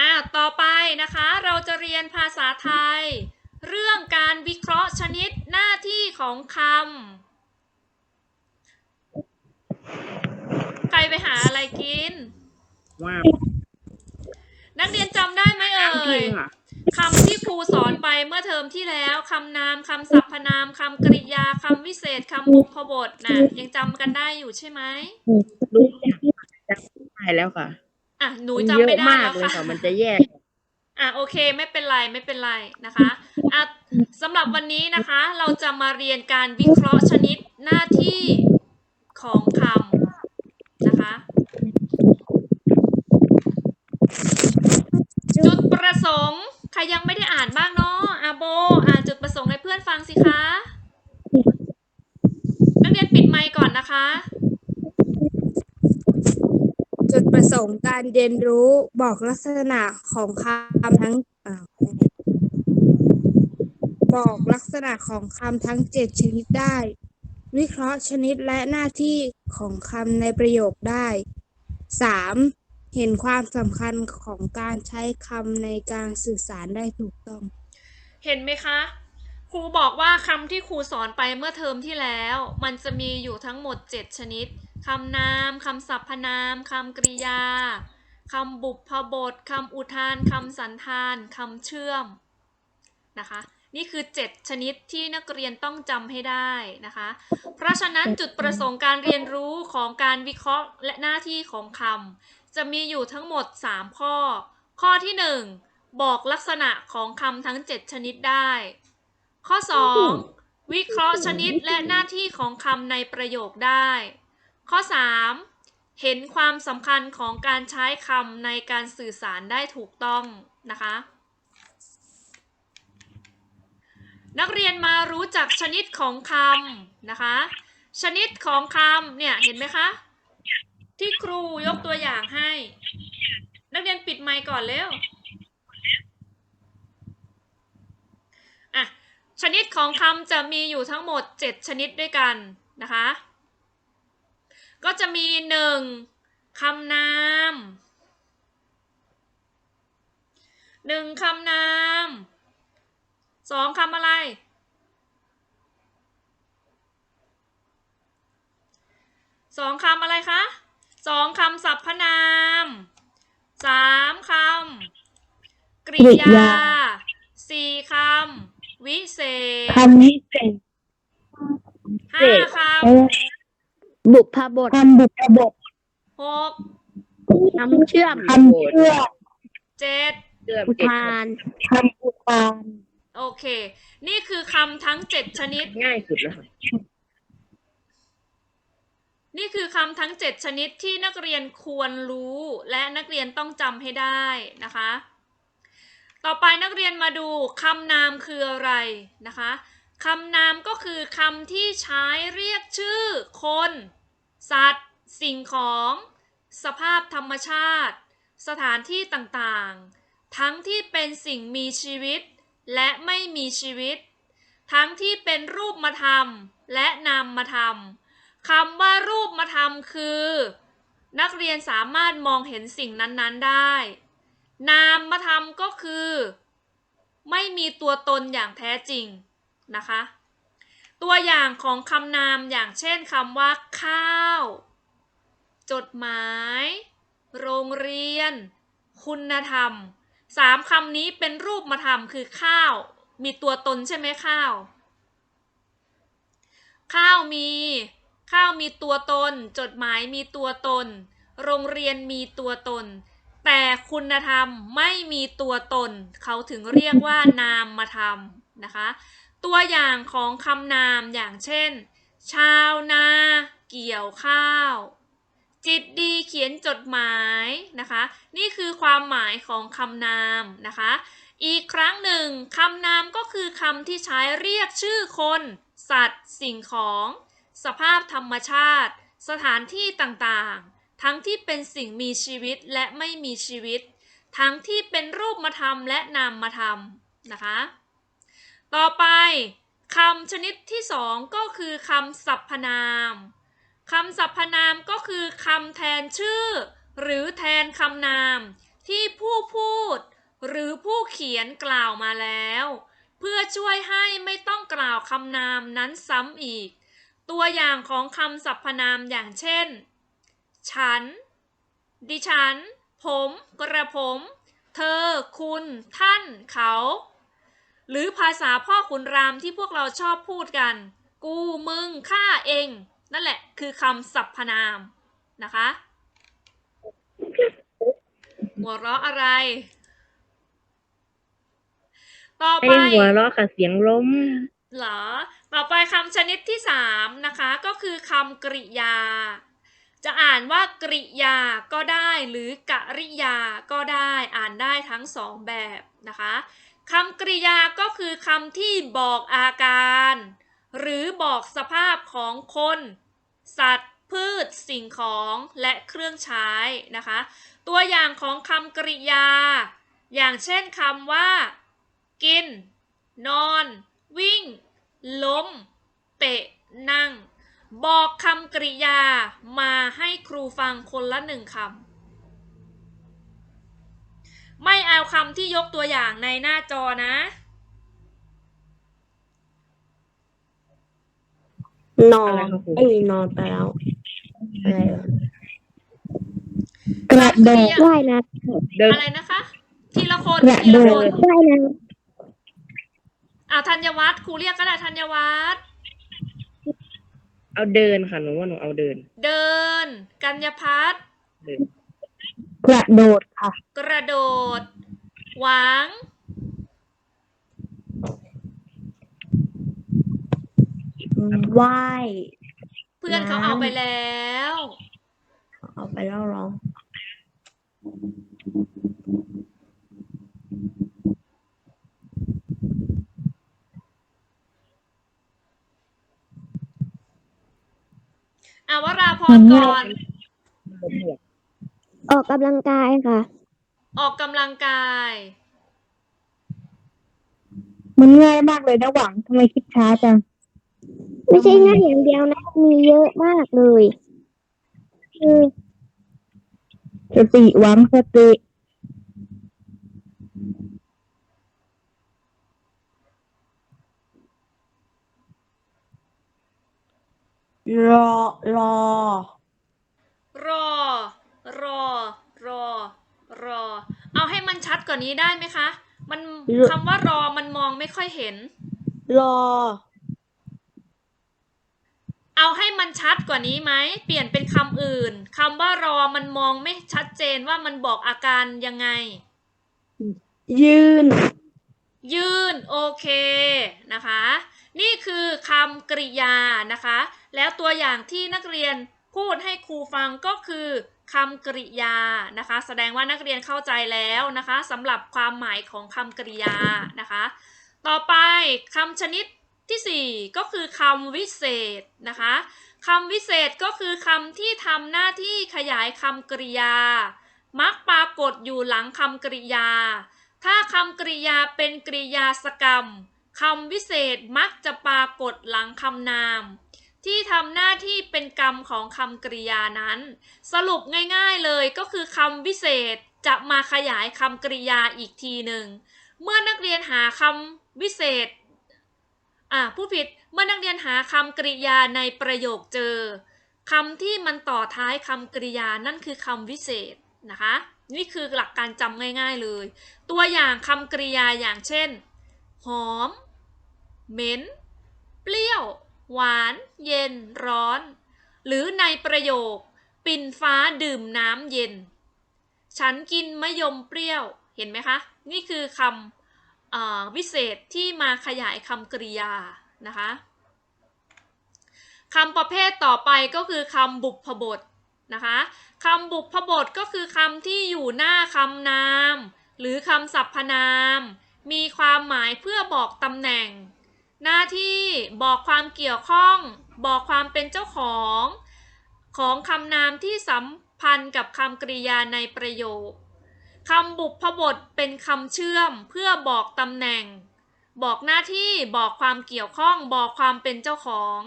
อะต่อไปนะคะเราจะเรียนภาษาไทย เรื่องการวิเคราะห์ชนิดหน้าที่ของคำใครไปหาอะไรกินว่านักเรียนจำได้ไหมเอ่จริยงอะคำที่ครูสอนไปเมื่อเทอมที่แล้วคำนามคำสรรพนามคำกริยาคำวิเศษคำบุพบทนะยังจำกันได้อยู่ใช่ไหมรู้จักจำได้แล้วค่ะ อะหนูมันจำเยไม่อะได้มากแล้วเลยค่ะค่ะมันจะแยกอะโอเคไม่เป็นไรไม่เป็นไรนะคะอะสำหรับวันนี้นะคะ เราจะมาเรียนการวิเคราะห์ชนิดหน้าที่ของคำนะคะ จุดประสงค์ ใครยังไม่ได้อ่านบ้างเนาะอาโบอ่านจุดประสงค์ให้เพื่อนฟังสิคะ นักเรียนปิดไมค์ก่อนนะคะ จุดประสงค์การเรียนรู้บอกลักษณะของคำทั้งอบอกลักษณะของคำทั้งเจ็ดชนิดได้ วิเคราะห์ชนิดและหน้าที่ของคำในประโยคได้สามเห็นความสำคัญของการใช้คำในการสื่อสารได้ถูกต้อง เห็นไหมคะครูบอกว่าคำที่ครูสอนไปเมื่อเทอมที่แล้ว มันจะมีอยู่ทั้งหมด 7 ชนิด คำนามคำสรรพนามคำกริยาคำบุพบทคำอุทานคำสันธานคำเชื่อมนะคะนี่คือ 7 ชนิดที่นักเรียนต้องจำให้ได้นะคะ เพราะฉะนั้นจุดประสงค์การเรียนรู้ของการวิเคราะห์และหน้าที่ของคำจะมีอยู่ทั้งหมด 3 ข้อ ข้อที่ 1 บอกลักษณะของคำทั้ง 7 ชนิดได้ ข้อ 2 วิเคราะห์ชนิดและหน้าที่ของคำในประโยคได้ ข้อ 3 เห็นความสำคัญของการใช้คำในการสื่อสารได้ถูกต้องนะคะ นักเรียนมารู้จักชนิดของคำนะคะ ชนิดของคำเนี่ยเห็นไหมคะที่ครูยกตัวอย่างให้ นักเรียนปิดไมค์ก่อนเร็วอะชนิดของคำจะมีอยู่ทั้งหมด 7 ชนิดด้วยกันนะคะ ก็จะมี 1. คำนามหนึ่งคำนามสองคำอะไรสองคำอะไรคะสองคำสรรพนามสามคำกริกริยายาสี่คำวิเศษคำวิเศษห้าค บุพบทคำบุพบทำหกคำเชื่อมคำเชื่อเจ็ดเชื่อมอุเจ็ดทานคำอุทานโอเค นี่คือคำทั้งเจ็ดชนิด ง่ายสุดแล้วค่ะนี่คือคำทั้ง7ชนิดที่นักเรียนควรรู้ และนักเรียนต้องจำให้ได้นะคะ ต่อไปนักเรียนมาดูคำนามคืออะไรนะคะ คำนามก็คือคำที่ใช้เรียกชื่อ คน สัตว์ สิ่งของ สภาพธรรมชาติ สถานที่ต่างๆ ทั้งที่เป็นสิ่งมีชีวิต และไม่มีชีวิต ทั้งที่เป็นรูปธรรมและนามธรรมคำว่ารูปมาทำคือ นักเรียนสามารถมองเห็นสิ่งนั้นๆได้ นามมาทำก็คือ ไม่มีตัวตนอย่างแท้จริง นะคะ ตัวอย่างของคำนามอย่างเช่นคำว่า ข้าว จดหมาย โรงเรียน คุณธรรมสามคำนี้เป็นรูปมาทำคือข้าว มีตัวตนใช่ไหมข้าว ข้าวมี ข้าวมีตัวตน จดหมายมีตัวตน โรงเรียนมีตัวตน แต่คุณธรรมไม่มีตัวตน เขาถึงเรียกว่านามมาทำนะคะ ตัวอย่างของคำนามอย่างเช่น ชาวนา เกี่ยวข้าว จิตดีเขียนจดหมายนะคะ นี่คือความหมายของคำนามนะคะ อีกครั้งหนึ่งคำนามก็คือคำที่ใช้เรียกชื่อคน สัตว์ สิ่งของ สภาพธรรมชาติ สถานที่ต่างๆ ทั้งที่เป็นสิ่งมีชีวิตและไม่มีชีวิต ทั้งที่เป็นรูปมาทำและนามมาทำนะคะ ต่อไปคำชนิดที่สองก็คือคำสรรพนามคำสรรพนามก็คือคำแทนชื่อ หรือแทนคำนาม ที่ผู้พูด หรือผู้เขียนกล่าวมาแล้ว เพื่อช่วยให้ไม่ต้องกล่าวคำนามนั้นซ้ำอีก ตัวอย่างของคำสรรพนามอย่างเช่น ฉัน ดิฉัน ผม กระผม เธอ คุณ ท่าน เขา หรือภาษาพ่อขุนรามที่พวกเราชอบพูดกัน กูมึงข้าเอง นั่นแหละคือคำสรรพนามนะคะ หัวเราะอะไร ต่อไปไอ้หัวเราะค่ะเสียงล้มเหรอ ต่อไปคำชนิดที่สามนะคะ ก็คือคำกริยา จะอ่านว่ากริยาก็ได้หรือกริยาก็ได้อ่านได้ทั้งสองแบบนะคะ คำกริยาก็คือคำที่บอกอาการ หรือบอกสภาพของคน สัตว์ พืช สิ่งของและเครื่องใช้นะคะ ตัวอย่างของคำกริยา อย่างเช่นคำว่า กิน นอน วิ่ง ล้ม เตะ นั่ง บอกคำกริยามาให้ครูฟังคนละหนึ่งคำ ไม่เอาคำที่ยกตัวอย่างในหน้าจอนะ นออะไรนครับครูไอ้นอนไปแล้วอะไรวะกระโดดว่ายน้เดินอะไรนะคะ ทีละคนกระทีโดละดคนำว่ายน้อ่าธัญวัฒน์ครูเรียกก็ได้ธัญวัฒน์เอาเดินค่ะหนูว่าหนูเอาเดิน เดิน กัญญพัฒน์เดิน กระโดดค่ะ กระโดด หวังำว่ายเพื่อนเขาน้ำเอาไปแล้ว เอาไปแล้วร้องอาวราพรก่อน ออกกำลังกายค่ะ ออกกำลังกาย มันง่ายมากเลยนะหวังทำไมคิดช้าจัง ไม่ใช่ง่ายอย่างเดียวนะ มีเยอะมากเลยสติหวังสติ รอ รอ รอ รอ รอ รอ เอาให้มันชัด กว่านี้ได้ไหมคะ มันรอคำว่ารอมันมองไม่ค่อยเห็น รอ เอาให้มันชัดกว่านี้ไหม เปลี่ยนเป็นคำอื่นคำว่ารอมันมองไม่ชัดเจนว่ามันบอกอาการยังไง ยืน ยืน โอเคนะคะ นี่คือคำกริยานะคะ แล้วตัวอย่างที่นักเรียนพูดให้ครูฟังก็คือ คำกริยานะคะ แสดงว่านักเรียนเข้าใจแล้วนะคะสำหรับความหมายของคำกริยานะคะ ต่อไปคำชนิดที่ 4 ก็คือคำวิเศษนะคะคำวิเศษก็คือคำที่ทำหน้าที่ขยายคำกริยา มักปรากฏอยู่หลังคำกริยา ถ้าคำกริยาเป็นกริยาสกรรมคำวิเศษมักจะปรากฏหลังคำนาม ที่ทำหน้าที่เป็นกรรมของคำกริยานั้น สรุปง่ายๆเลยก็คือคำวิเศษจะมาขยายคำกริยาอีกทีหนึ่ง เมื่อนักเรียนหาคำวิเศษอ่าผู้ผิดเมื่อนักเรียนหาคำกริยาในประโยคเจอคำที่มันต่อท้ายคำกริยานั่นคือคำวิเศษนะคะ นี่คือหลักการจำง่ายๆเลย ตัวอย่างคำกริยาอย่างเช่น หอม เหม็น เปรี้ยว หวาน เย็น ร้อน หรือในประโยค ปิ่นฟ้าดื่มน้ำเย็น ฉันกินมะยมเปรี้ยว เห็นไหมคะ นี่คือคำวิเศษที่มาขยายคำกริยานะคะคำประเภทต่อไปก็คือคำบุพบทนะคะคำบุพบทก็คือคำที่อยู่หน้าคำนาม หรือคำสรรพนาม มีความหมายเพื่อบอกตำแหน่ง หน้าที่บอกความเกี่ยวข้อง บอกความเป็นเจ้าของ ของคำนามที่สัมพันธ์กับคำกริยาในประโยคคำบุพบทเป็นคำเชื่อมเพื่อบอกตำแหน่ง บอกหน้าที่บอกความเกี่ยวข้อง บอกความเป็นเจ้าของ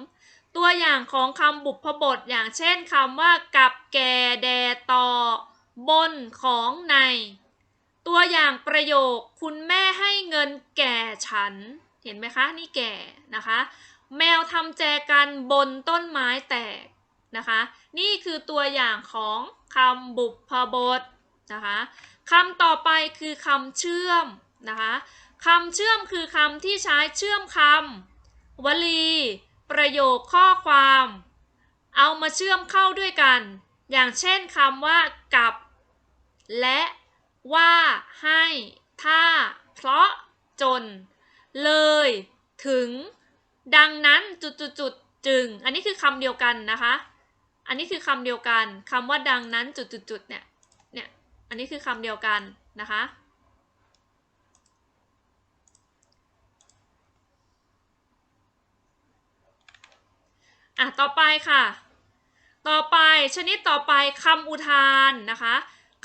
ตัวอย่างของคำบุพบทอย่างเช่นคำว่ากับแก่แดต่อบนของใน ตัวอย่างประโยคคุณแม่ให้เงินแก่ฉัน เห็นไหมคะ นี่แก่นะคะ แมวทำแจกันบนต้นไม้แตกนะคะ นี่คือตัวอย่างของคำบุพบทนะคะคำต่อไปคือคำเชื่อมนะคะคำเชื่อมคือคำที่ใช้เชื่อมคำวลี ประโยคข้อความ เอามาเชื่อมเข้าด้วยกัน อย่างเช่นคำว่ากับ และว่าให้ ถ้า เพราะจน เลย ถึง ดังนั้นจุดจุดจุดจึง อันนี้คือคำเดียวกันนะคะ อันนี้คือคำเดียวกันคำว่าดังนั้นจุดจุดจุดเนี่ย เนี่ย อันนี้คือคำเดียวกันนะคะอะต่อไปค่ะ ต่อไปชนิดต่อไปคำอุทานนะคะ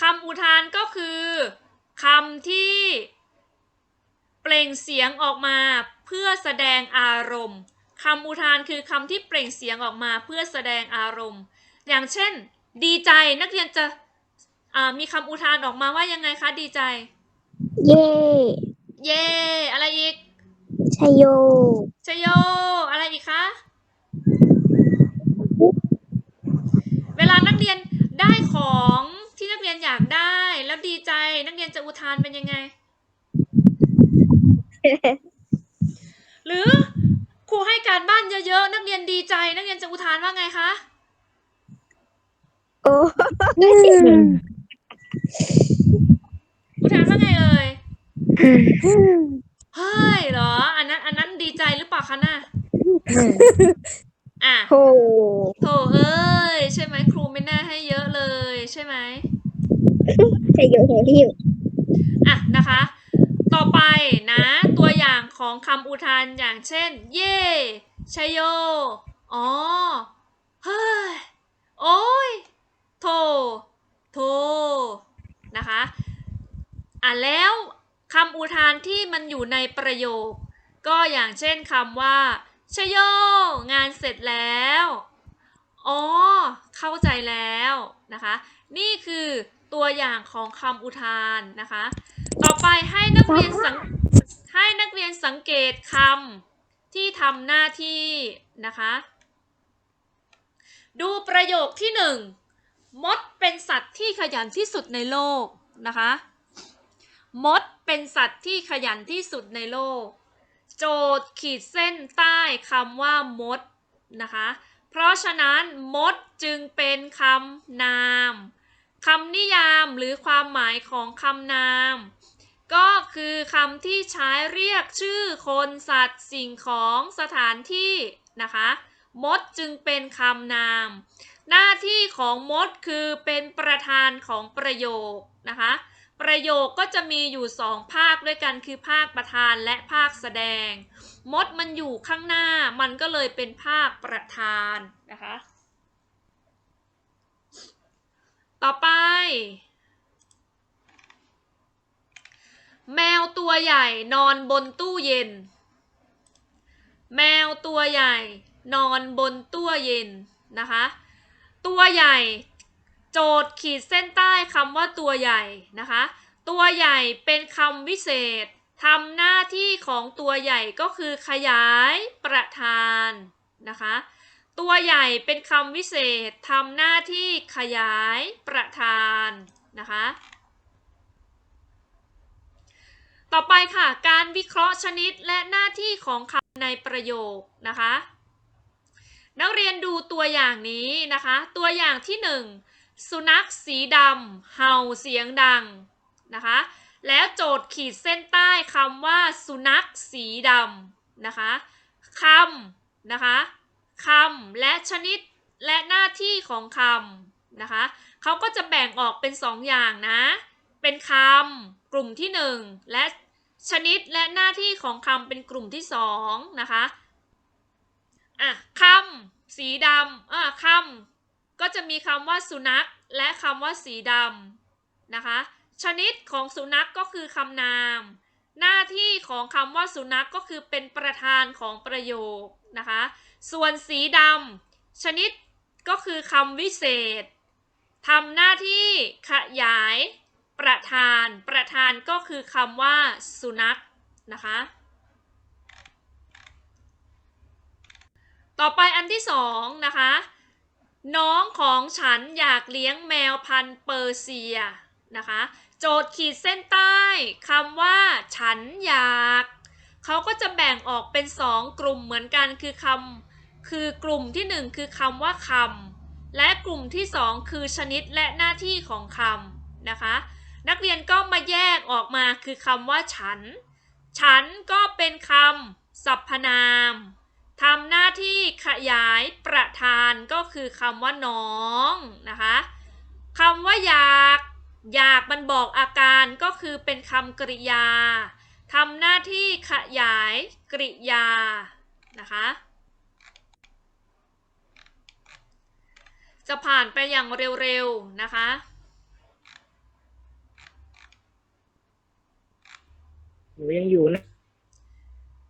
คำอุทานก็คือคำที่ เปล่งเสียงออกมาเพื่อแสดงอารมณ์คำอุทานคือคำที่เปล่งเสียงออกมาเพื่อแสดงอารมณ์ อย่างเช่น ดีใจนักเรียนจะอ่ามีคำอุทานออกมาว่ายังไงคะดีใจ เย่เย่อะไรอีกชยโยชโย อะไรอีกคะ เวลานักเรียนได้ของที่นักเรียนอยากได้แล้วดีใจนักเรียนจะอุทานเป็นยังไง หรือครูให้การบ้านเยอะๆ นักเรียนดีใจ นักเรียนจะอุทานว่าไงคะ โอ้อุทานว่าไงเอ่ย เฮ้ยเหรอ อันนั้น อันนั้นดีใจหรือเปล่าคะน่ะอะโหโถเอ้ย ใช่ไหมครูไม่น่าให้เยอะเลย ใช่ไหมชยโยของที่อยู่อะนะคะ ต่อไปนะ ตัวอย่างของคำอุทานอย่างเช่น เย่ชยโย อ๋อ เฮ้ย โอ้ยโถโถนะคะ อะแล้วคำอุทานที่มันอยู่ในประโยค ก็อย่างเช่นคำว่าชยโย งานเสร็จแล้ว อ๋อ เข้าใจแล้วนะคะ นี่คือตัวอย่างของคำอุทานนะคะ ไปให้นักเรียนสังให้นักเรียนสังเกตคำที่ทำหน้าที่นะคะ ดูประโยคที่หนึ่งมดเป็นสัตว์ที่ขยันที่สุดในโลกนะคะ มดเป็นสัตว์ที่ขยันที่สุดในโลก โจทย์ขีดเส้นใต้คำว่ามดนะคะ เพราะฉะนั้นมดจึงเป็นคำนามคำนิยามหรือความหมายของคำนาม ก็คือคำที่ใช้เรียกชื่อคนสัตว์สิ่งของสถานที่นะคะ มดจึงเป็นคำนาม หน้าที่ของมดคือเป็นประธานของประโยคนะคะ ประโยคก็จะมีอยู่สองภาคด้วยกันคือภาคประธานและภาคแสดง มดมันอยู่ข้างหน้ามันก็เลยเป็นภาคประธานนะคะ ต่อไป แมวตัวใหญ่นอนบนตู้เย็น แมวตัวใหญ่ นอนบนตู้เย็นนะคะ ตัวใหญ่ โจทย์ขีดเส้นใต้คำว่าตัวใหญ่นะคะ ตัวใหญ่เป็นคำวิเศษทำหน้าที่ของตัวใหญ่ก็คือขยายประธานนะคะ ตัวใหญ่เป็นคำวิเศษทำหน้าที่ขยายประธานนะคะ ต่อไปค่ะ การวิเคราะห์ชนิดและหน้าที่ของคำในประโยคนะคะ นักเรียนดูตัวอย่างนี้นะคะ ตัวอย่างที่หนึ่งสุนัขสีดำเห่าเสียงดังนะคะ แล้วโจทย์ขีดเส้นใต้คำว่า สุนัขสีดำนะคะคำนะคะคำและชนิดและหน้าที่ของคำนะคะเขาก็จะแบ่งออกเป็นสองอย่างนะ เป็นคำกลุ่มที่หนึ่งและชนิดและหน้าที่ของคำเป็นกลุ่มที่สองนะคะอะคำสีดำอะคำก็จะมีคำว่าสุนัขและคำว่าสีดำนะคะ ชนิดของสุนัขกก็คือคำนาม หน้าที่ของคำว่าสุนัขกก็คือเป็นประธานของประโยคนะคะ ส่วนสีดำชนิดก็คือคำวิเศษทำหน้าที่ขยาย ประธาน ประธานก็คือคำว่าสุนัขนะคะ ต่อไปอันที่สองนะคะ น้องของฉันอยากเลี้ยงแมวพันเปอร์เซียนะคะ โจทย์ขีดเส้นใต้คำว่า ฉันอยาก เขาก็จะแบ่งออกเป็นสองกลุ่มเหมือนกันคือคำคือกลุ่มที่หนึ่งคือคำว่าคำและกลุ่มที่สองคือชนิดและหน้าที่ของคำนะคะ นักเรียนก็มาแยกออกมาคือคำว่าฉัน ฉันก็เป็นคำสรรพนามทำหน้าที่ขยายประธานก็คือคำว่าน้องนะคะคำว่าอยาก อยากมันบอกอาการก็คือเป็นคำกริยาทำหน้าที่ขยายกริยานะคะจะผ่านไปอย่างเร็วๆนะคะ หนูยังอยู่นะ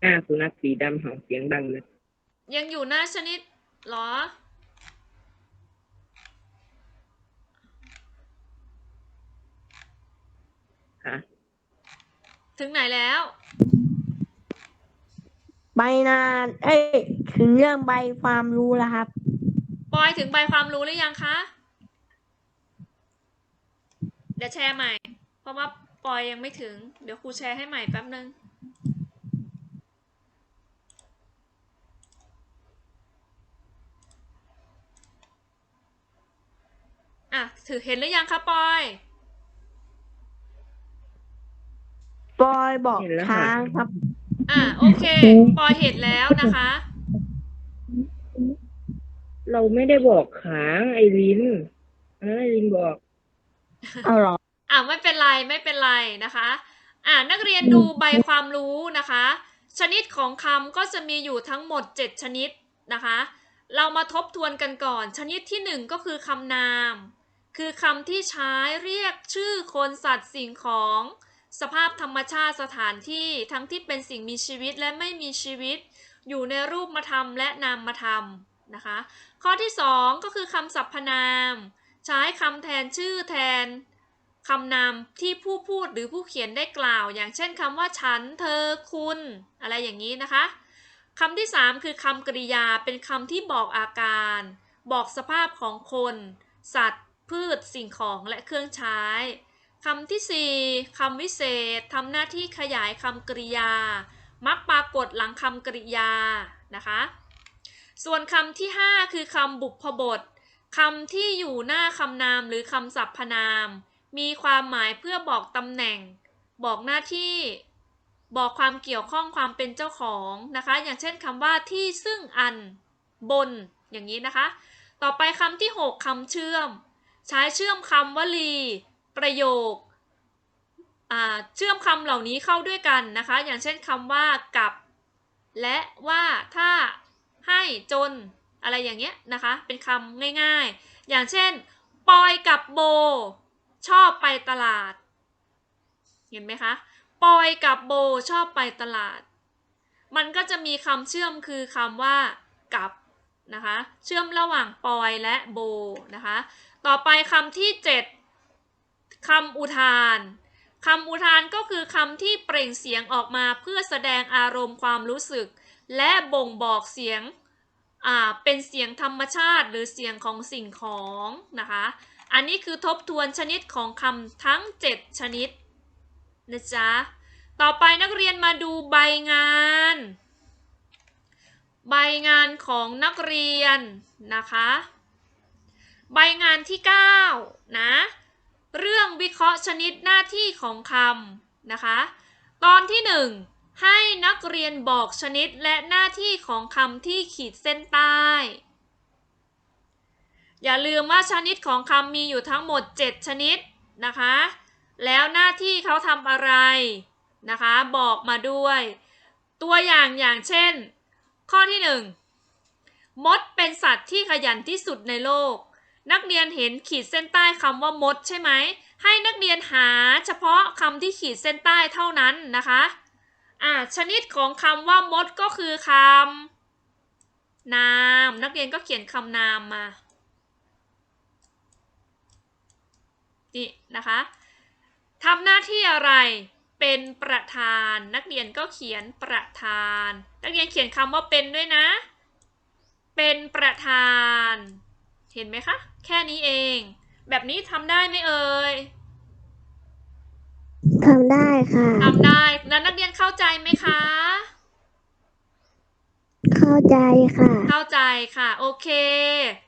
หน้าสุนัขสีดำเห่าเสียงดังเลยยังอยู่หน้าชนิดเหรอ ค่ะ ถึงไหนแล้ว ใบนานเอ้ยถึงเรื่องใบความรู้แล้วครับ ปอยถึงใบความรู้หรือยังคะ เดี๋ยวแชร์ใหม่ เพราะว่า ปอยยังไม่ถึง เดี๋ยวครูแชร์ให้ใหม่แป๊บนึงอะถือเห็นหรือยังคะปอย ปอยบอกเห็นแล้วค้าค่ะงครับ อะโอเค ปอยเห็นแล้วนะคะ เราไม่ได้บอกขางไอรินเออไอรินบอกเอาเหรอ อ่าไม่เป็นไรไม่เป็นไรนะคะ อ่านักเรียนดูใบความรู้นะคะ ชนิดของคำก็จะมีอยู่ทั้งหมด 7 ชนิดนะคะ เรามาทบทวนกันก่อน ชนิดที่ 1 ก็คือคำนาม คือคำที่ใช้เรียกชื่อคนสัตว์สิ่งของสภาพธรรมชาติสถานที่ทั้งที่เป็นสิ่งมีชีวิตและไม่มีชีวิต อยู่ในรูปธรรมและนามธรรมนะคะ ข้อที่ 2 ก็คือคำสรรพนาม ใช้คำแทนชื่อแทน คำนามที่ผู้พูดหรือผู้เขียนได้กล่าว อย่างเช่นคำว่าฉัน เธอ คุณ อะไรอย่างนี้นะคะคำที่ 3 คือคำกริยาเป็นคำที่บอกอาการ บอกสภาพของคน สัตว์ พืช สิ่งของและเครื่องใช้คำทีสี่4คำวิเศษทำหน้าที่ขยายคำกริยา มักปรากฏหลังคำกริยานะคะ ส่วนคำที่ 5 คือคำบุพบทคำที่อยู่หน้าคำนามหรือคำสรรพนาม มีความหมายเพื่อบอกตำแหน่ง บอกหน้าที่ บอกความเกี่ยวข้องความเป็นเจ้าของนะคะ อย่างเช่นคำว่าที่ซึ่งอันบนอย่างนี้นะคะ ต่อไปคำที่ 6คำเชื่อม ใช้เชื่อมคำวลี ประโยคเชื่อมคำเหล่านี้เข้าด้วยกันนะคะ อย่างเช่นคำว่ากับ และว่าถ้าให้จนอะไรอย่างเงี้ยนะคะ เป็นคำง่ายๆ อย่างเช่น ปอยกับโบ ชอบไปตลาด เห็นไหมคะปอยกับโบชอบไปตลาด มันก็จะมีคำเชื่อมคือคำว่ากับนะคะ เชื่อมระหว่างปอยและโบนะคะ ต่อไปคำที่ 7คำอุทานคำอุทานก็คือคำที่เปล่งเสียงออกมาเพื่อแสดงอารมณ์ความรู้สึก และบ่งบอกเสียงอ่าเป็นเสียงธรรมชาติหรือเสียงของสิ่งของนะคะ อันนี้คือทบทวนชนิดของคำทั้ง 7 ชนิดนะจ๊ะ ต่อไปนักเรียนมาดูใบงาน ใบงานของนักเรียนนะคะ ใบงานที่ 9 นะ เรื่องวิเคราะห์ชนิดหน้าที่ของคำนะคะ ตอนที่ 1 ให้นักเรียนบอกชนิดและหน้าที่ของคำที่ขีดเส้นใต้ อย่าลืมว่าชนิดของคำมีอยู่ทั้งหมด 7 ชนิดนะคะ แล้วหน้าที่เขาทำอะไรนะคะ บอกมาด้วย ตัวอย่างอย่างเช่น ข้อที่ 1 มดเป็นสัตว์ที่ขยันที่สุดในโลก นักเรียนเห็นขีดเส้นใต้คำว่ามดใช่ไหม ให้นักเรียนหาเฉพาะคำที่ขีดเส้นใต้เท่านั้นนะคะอ่าชนิดของคำว่ามดก็คือคำนาม นักเรียนก็เขียนคำนามมา นี่นะคะทำหน้าที่อะไรเป็นประธาน นักเรียนก็เขียนประธาน นักเรียนเขียนคำว่าเป็นด้วยนะ เป็นประธาน เห็นไหมคะ แค่นี้เอง แบบนี้ทำได้ไหมเอ่ยทำได้ค่ะทำได้แล้วนักเรียนเข้าใจไหมคะ เข้าใจค่ะ เข้าใจค่ะ โอเค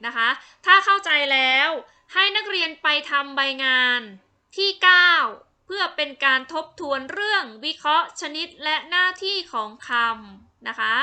นะคะ ถ้าเข้าใจแล้ว ให้นักเรียนไปทำใบงานที่ 9 เพื่อเป็นการทบทวนเรื่องวิเคราะห์ชนิดและหน้าที่ของคำนะคะ